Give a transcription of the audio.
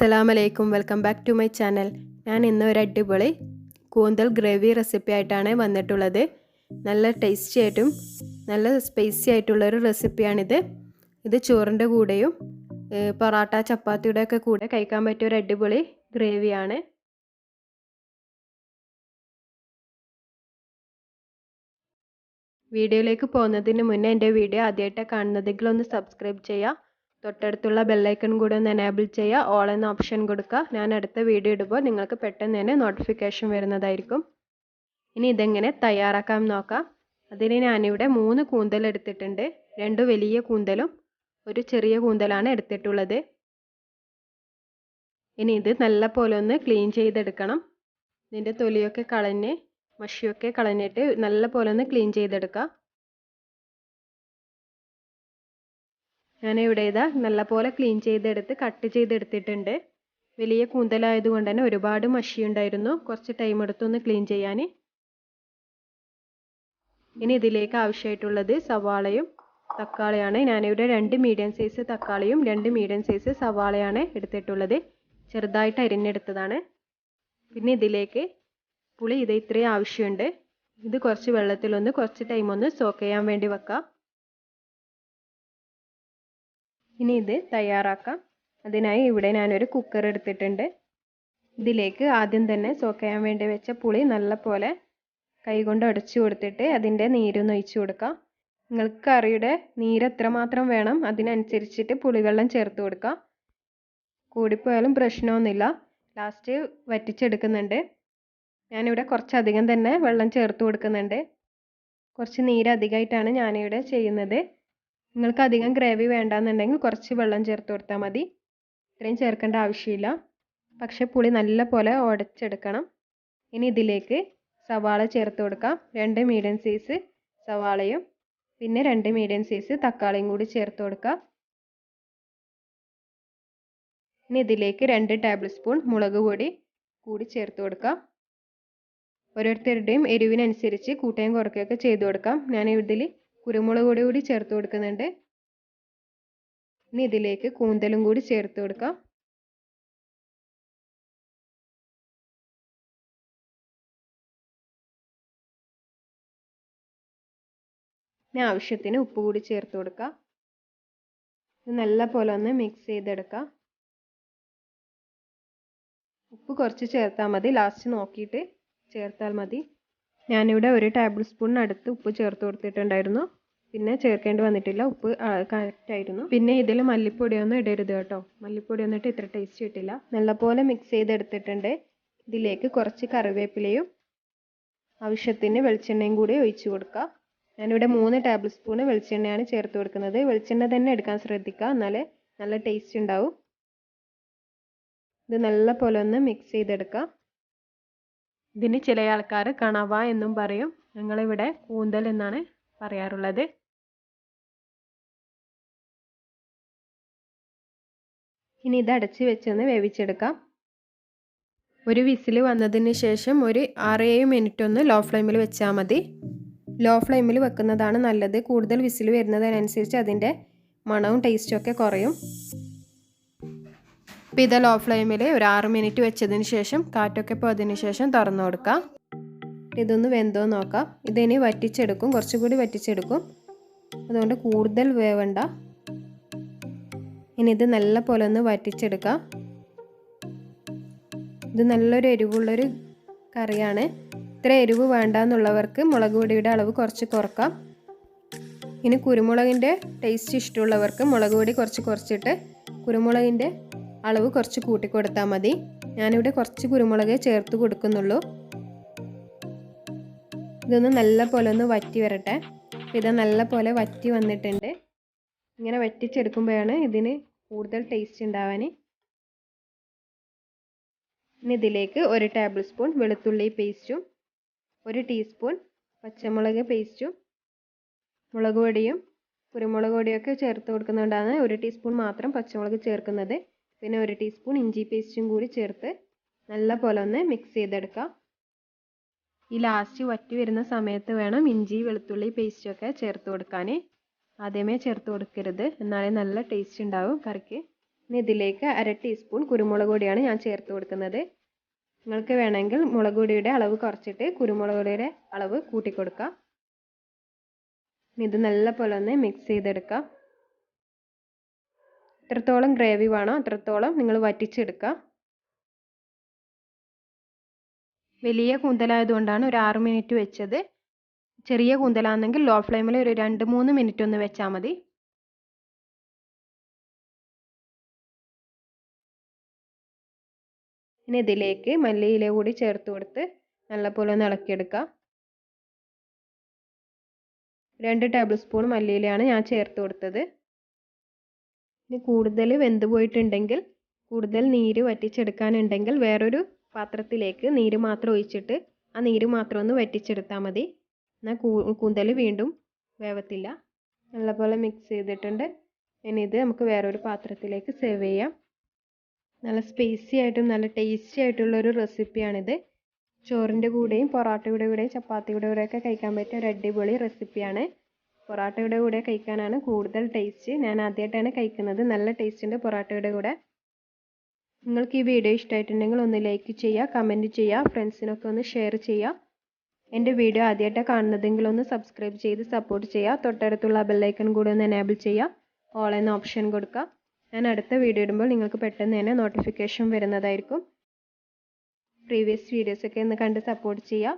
അസ്സലാമലൈക്കും. Welcome back to my channel. ഞാൻ ഇന്ന് ഒരു അടിപൊളി കൂന്തൽ ഗ്രേവി റെസിപ്പി ആയിട്ടാണ് വന്നിട്ടുള്ളത്. നല്ല ടേസ്റ്റി ആയിട്ടും നല്ല സ്പൈസി ആയിട്ടുള്ളൊരു റെസിപ്പിയാണിത്. ഇത് ചോറിന്റെ കൂടെയും പൊറാട്ട ചപ്പാത്തിയുടെ ഒക്കെ കൂടെ കഴിക്കാൻ പറ്റിയ ഒരു അടിപൊളി ഗ്രേവിയാണ്. വീഡിയോയിലേക്ക് പോകുന്നതിന് മുന്നേ എന്റെ വീഡിയോ ആദ്യമായിട്ട് കാണുന്നതെങ്കിൽ ഒന്ന് സബ്സ്ക്രൈബ് ചെയ്യുക. തൊട്ടടുത്തുള്ള ബെല്ലൈക്കൺ കൂടെ ഒന്ന് എനേബിൾ ചെയ്യുക ഓൾ എന്ന ഓപ്ഷൻ കൊടുക്കുക ഞാൻ അടുത്ത വീഡിയോ ഇടുമ്പോൾ നിങ്ങൾക്ക് പെട്ടെന്ന് തന്നെ നോട്ടിഫിക്കേഷൻ വരുന്നതായിരിക്കും. ഇനി ഇതെങ്ങനെ തയ്യാറാക്കാം നോക്കാം. അതിന് ഞാനിവിടെ മൂന്ന് കൂന്തൽ എടുത്തിട്ടുണ്ട്. രണ്ട് വലിയ കൂന്തലും ഒരു ചെറിയ കൂന്തലാണ് എടുത്തിട്ടുള്ളത്. ഇനി ഇത് നല്ല പോലെ ഒന്ന് ക്ലീൻ ചെയ്തെടുക്കണം. ഇതിന്റെ തൊലിയൊക്കെ കളഞ്ഞ് മഷിയൊക്കെ കളഞ്ഞിട്ട് നല്ല പോലെ ഒന്ന് ക്ലീൻ ചെയ്തെടുക്കുക ഞാൻ ഇവിടെ ഇതാ നല്ലപോലെ ക്ലീൻ ചെയ്തെടുത്ത് കട്ട് ചെയ്തെടുത്തിട്ടുണ്ട്. വലിയ കൂന്തലായതുകൊണ്ട് തന്നെ ഒരുപാട് മഷി ഉണ്ടായിരുന്നു കുറച്ച് ടൈം എടുത്തൊന്ന് ക്ലീൻ ചെയ്യാൻ ഇനി ഇതിലേക്ക് ആവശ്യമായിട്ടുള്ളത് സവാളയും തക്കാളിയാണ്. ഞാനിവിടെ രണ്ട് മീഡിയം സൈസ് തക്കാളിയും രണ്ട് മീഡിയം സൈസ് സവാളയാണ് എടുത്തിട്ടുള്ളത്. ചെറുതായിട്ട് അരിഞ്ഞെടുത്തതാണ്. പിന്നെ ഇതിലേക്ക് പുളി ഇത് ഇത്രയും ആവശ്യമുണ്ട്. ഇത് കുറച്ച് വെള്ളത്തിലൊന്ന് കുറച്ച് ടൈം ഒന്ന് സോക്ക് ചെയ്യാൻ വേണ്ടി വെക്കാം. ഇനി ഇത് തയ്യാറാക്കാം. അതിനായി ഇവിടെ ഞാനൊരു കുക്കർ എടുത്തിട്ടുണ്ട്. ഇതിലേക്ക് ആദ്യം തന്നെ സോക്കയാൻ വേണ്ടി വെച്ച പുളി നല്ല പോലെ കൈകൊണ്ട് അടച്ചു കൊടുത്തിട്ട് അതിന്റെ നീരൊന്ന് ഒഴിച്ചു കൊടുക്കാം. നിങ്ങൾക്ക് കറിയുടെ നീര് എത്രമാത്രം വേണം അതിനനുസരിച്ചിട്ട് പുളിവെള്ളം ചേർത്ത് കൊടുക്കാം. കൂടിപ്പോയാലും പ്രശ്നമൊന്നുമില്ല. ലാസ്റ്റ് വറ്റിച്ചെടുക്കുന്നുണ്ട്. ഞാനിവിടെ കുറച്ചധികം തന്നെ വെള്ളം ചേർത്ത് കൊടുക്കുന്നുണ്ട്. കുറച്ച് നീര് അധികമായിട്ടാണ് ഞാനിവിടെ ചെയ്യുന്നത്. നിങ്ങൾക്ക് അധികം ഗ്രേവി വേണ്ടാന്നുണ്ടെങ്കിൽ കുറച്ച് വെള്ളം ചേർത്ത് കൊടുത്താൽ മതി. ഇത്രയും ചേർക്കേണ്ട ആവശ്യമില്ല. പക്ഷേ പുളി നല്ല പോലെ ഉടച്ചെടുക്കണം ഇനി ഇതിലേക്ക് സവാള ചേർത്ത് കൊടുക്കാം. രണ്ട് മീഡിയം സൈസ് സവാളയും പിന്നെ രണ്ട് മീഡിയം സൈസ് തക്കാളിയും കൂടി ചേർത്ത് കൊടുക്കാം. ഇനി ഇതിലേക്ക് രണ്ട് ടേബിൾ സ്പൂൺ മുളക് പൊടി കൂടി ചേർത്ത് കൊടുക്കാം. ഓരോരുത്തരുടെയും എരിവിനനുസരിച്ച് കൂട്ടുകയും കുറയ്ക്കുകയൊക്കെ ചെയ്ത് കൊടുക്കാം. ഞാൻ ഇതിൽ കുരുമുളക് പൊടി കൂടി ചേർത്ത് കൊടുക്കുന്നുണ്ട്. ഇനി ഇതിലേക്ക് കൂന്തലും കൂടി ചേർത്ത് കൊടുക്കാം. ഇനി ആവശ്യത്തിന് ഉപ്പ് കൂടി ചേർത്ത് കൊടുക്കാം. ഇത് നല്ല പോലെ ഒന്ന് മിക്സ് ചെയ്തെടുക്കാം. ഉപ്പ് കുറച്ച് ചേർത്താൽ മതി. ലാസ്റ്റ് നോക്കിയിട്ട് ചേർത്താൽ മതി. ഞാനിവിടെ ഒരു ടേബിൾ സ്പൂണിനടുത്ത് ഉപ്പ് ചേർത്ത് കൊടുത്തിട്ടുണ്ടായിരുന്നു. പിന്നെ ചേർക്കേണ്ടി വന്നിട്ടില്ല. ഉപ്പ് കറക്റ്റ് ആയിരുന്നു. പിന്നെ ഇതിൽ മല്ലിപ്പൊടിയൊന്നും ഇടരുത് കേട്ടോ. മല്ലിപ്പൊടി ഒന്നിട്ട് ഇത്ര ടേസ്റ്റ് കിട്ടില്ല. നല്ലപോലെ മിക്സ് ചെയ്തെടുത്തിട്ടുണ്ട്. ഇതിലേക്ക് കുറച്ച് കറിവേപ്പിലയും ആവശ്യത്തിന് വെളിച്ചെണ്ണയും കൂടി ഒഴിച്ചു കൊടുക്കുക ഞാനിവിടെ മൂന്ന് ടേബിൾ സ്പൂൺ വെളിച്ചെണ്ണയാണ് ചേർത്ത് കൊടുക്കുന്നത്. വെളിച്ചെണ്ണ തന്നെ എടുക്കാൻ ശ്രദ്ധിക്കുക. എന്നാലേ നല്ല ടേസ്റ്റ് ഉണ്ടാവും. ഇത് നല്ല പോലെ ഒന്ന് മിക്സ് ചെയ്തെടുക്കുക ഇതിന് ചില ആൾക്കാർ കണവ എന്നും പറയും. ഞങ്ങളിവിടെ കൂന്തൽ എന്നാണ് പറയാറുള്ളത്. ഇനി ഇത് അടച്ച് വെച്ചൊന്ന് വേവിച്ചെടുക്കാം. ഒരു വിസിൽ വന്നതിന് ശേഷം ഒരു ആറ് ഏഴ് മിനിറ്റ് ഒന്ന് ലോ ഫ്ലെയിമിൽ വെച്ചാൽ മതി. ലോ ഫ്ലെയിമിൽ വെക്കുന്നതാണ് നല്ലത്. കൂടുതൽ വിസിൽ വരുന്നതിനനുസരിച്ച് അതിന്റെ മണവും ടേസ്റ്റും ഒക്കെ കുറയും. അപ്പോൾ ഇത് ലോ ഫ്ലെയിമിൽ ഒരു ആറ് മിനിറ്റ് വെച്ചതിന് ശേഷം കാറ്റൊക്കെ പോയതിന് ശേഷം തുറന്നു കൊടുക്കാം. ഇതൊന്ന് വെന്തോ നോക്കാം. ഇതിനി വറ്റിച്ചെടുക്കും. കുറച്ചുകൂടി വറ്റിച്ചെടുക്കും. അതുകൊണ്ട് കൂടുതൽ വേവണ്ട. ഇനി ഇത് നല്ല പോലെ ഒന്ന് വറ്റിച്ചെടുക്കാം. ഇത് നല്ലൊരു എരിവുള്ളൊരു കറിയാണ്. ഇത്ര എരിവ് വേണ്ട എന്നുള്ളവർക്ക് മുളക് പൊടിയുടെ അളവ് കുറച്ച് കുറക്കാം. ഇനി കുരുമുളകിന്റെ ടേസ്റ്റ് ഇഷ്ടമുള്ളവർക്ക് മുളക് പൊടി കുറച്ച് കുറച്ചിട്ട് കുരുമുളകിന്റെ അളവ് കുറച്ച് കൂട്ടി കൊടുത്താൽ മതി. ഞാനിവിടെ കുറച്ച് കുരുമുളകേ ചേർത്ത് കൊടുക്കുന്നുള്ളൂ. ഇതൊന്ന് നല്ല പോലെ ഒന്ന് വറ്റി വരട്ടെ. ഇത് നല്ല പോലെ വറ്റി വന്നിട്ടുണ്ട്. ഇങ്ങനെ വറ്റിച്ചെടുക്കുമ്പോഴാണ് ഇതിന് കൂടുതൽ ടേസ്റ്റ് ഉണ്ടാവാൻ ഇനി ഇതിലേക്ക് ഒരു ടേബിൾ സ്പൂൺ വെളുത്തുള്ളി പേസ്റ്റും ഒരു ടീസ്പൂൺ പച്ചമുളക് പേസ്റ്റും മുളക് പൊടിയും കുരുമുളക് പൊടിയൊക്കെ ചേർത്ത് കൊടുക്കുന്നതുകൊണ്ടാണ് ഒരു ടീസ്പൂൺ മാത്രം പച്ചമുളക് ചേർക്കുന്നത്. പിന്നെ ഒരു ടീസ്പൂൺ ഇഞ്ചി പേസ്റ്റും കൂടി ചേർത്ത് നല്ല പോലെ ഒന്ന് മിക്സ് ചെയ്തെടുക്കാം. ഈ ലാസ്റ്റ് വറ്റി വരുന്ന സമയത്ത് വേണം ഇഞ്ചി വെളുത്തുള്ളി പേസ്റ്റൊക്കെ ചേർത്ത് കൊടുക്കാൻ ആദ്യമേ ചേർത്ത് കൊടുക്കരുത്. എന്നാലേ നല്ല ടേസ്റ്റ് ഉണ്ടാവും കറിക്ക്. ഇനി ഇതിലേക്ക് അര ടീസ്പൂൺ കുരുമുളക് പൊടിയാണ് ഞാൻ ചേർത്ത് കൊടുക്കുന്നത്. നിങ്ങൾക്ക് വേണമെങ്കിൽ മുളക് പൊടിയുടെ അളവ് കുറച്ചിട്ട് കുരുമുളക് പൊടിയുടെ അളവ് കൂട്ടിക്കൊടുക്കാം. ഇത് നല്ല പോലെ ഒന്ന് മിക്സ് ചെയ്തെടുക്കാം. എത്രത്തോളം ഗ്രേവി വേണോ അത്രത്തോളം നിങ്ങൾ വറ്റിച്ചെടുക്കുക. വലിയ കൂന്തലായതുകൊണ്ടാണ് ഒരു ആറ് മിനിറ്റ് വെച്ചത്. ചെറിയ കൂന്തലാണെങ്കിൽ ലോ ഫ്ലെയിമിൽ ഒരു രണ്ട് മൂന്ന് മിനിറ്റ് ഒന്ന് വെച്ചാൽ മതി. ഇനി ഇതിലേക്ക് മല്ലിയില കൂടി ചേർത്ത് കൊടുത്ത് നല്ലപോലെ ഒന്ന് ഇളക്കിയെടുക്കുക. രണ്ട് ടേബിൾ സ്പൂൺ മല്ലിയിലയാണ് ഞാൻ ചേർത്ത് കൊടുത്തത്. ഇനി കൂടുതൽ വെന്ത് പോയിട്ടുണ്ടെങ്കിൽ കൂടുതൽ നീര് വറ്റിച്ചെടുക്കാനുണ്ടെങ്കിൽ വേറൊരു പാത്രത്തിലേക്ക് നീര് മാത്രം ഒഴിച്ചിട്ട് ആ നീര് മാത്രം ഒന്ന് വറ്റിച്ചെടുത്താൽ മതി. എന്നാൽ കൂന്തൽ വീണ്ടും വേവത്തില്ല. നല്ലപോലെ മിക്സ് ചെയ്തിട്ടുണ്ട്. ഇനി ഇത് നമുക്ക് വേറൊരു പാത്രത്തിലേക്ക് സെർവ് ചെയ്യാം. നല്ല സ്പേസി ആയിട്ടും നല്ല ടേസ്റ്റി ആയിട്ടുള്ളൊരു റെസിപ്പിയാണിത് ചോറിന്റെ കൂടെയും പൊറോട്ടയുടെ കൂടെയും ചപ്പാത്തിയുടെ കൂടെയൊക്കെ കഴിക്കാൻ പറ്റിയ ഒരു അടിപൊളി റെസിപ്പിയാണ് പൊറോട്ടയുടെ കൂടെ കഴിക്കാനാണ് കൂടുതൽ ടേസ്റ്റ് ഞാൻ ആദ്യമായിട്ടാണ് കഴിക്കുന്നത്. നല്ല ടേസ്റ്റ് ഉണ്ട് പൊറോട്ടയുടെ കൂടെ. നിങ്ങൾക്ക് ഈ വീഡിയോ ഇഷ്ടമായിട്ടുണ്ടെങ്കിൽ ഒന്ന് ലൈക്ക് ചെയ്യുക കമന്റ് ചെയ്യുക ഫ്രണ്ട്സിനൊക്കെ ഒന്ന് ഷെയർ ചെയ്യുക. എന്റെ വീഡിയോ ആദ്യമായിട്ടാണ് കാണുന്നതെങ്കിൽ ഒന്ന് സബ്സ്ക്രൈബ് ചെയ്ത് സപ്പോർട്ട് ചെയ്യുക. തൊട്ടടുത്തുള്ള ബെല്ലൈക്കൺ കൂടി ഒന്ന് എനേബിൾ ചെയ്യുക. ഓൾ എന്ന ഓപ്ഷൻ കൊടുക്കുക. ഞാൻ അടുത്ത വീഡിയോ ഇടുമ്പോൾ നിങ്ങൾക്ക് പെട്ടെന്ന് തന്നെ നോട്ടിഫിക്കേഷൻ വരുന്നതായിരിക്കും. പ്രീവിയസ് വീഡിയോസൊക്കെ ഒന്ന് കണ്ട് സപ്പോർട്ട് ചെയ്യുക.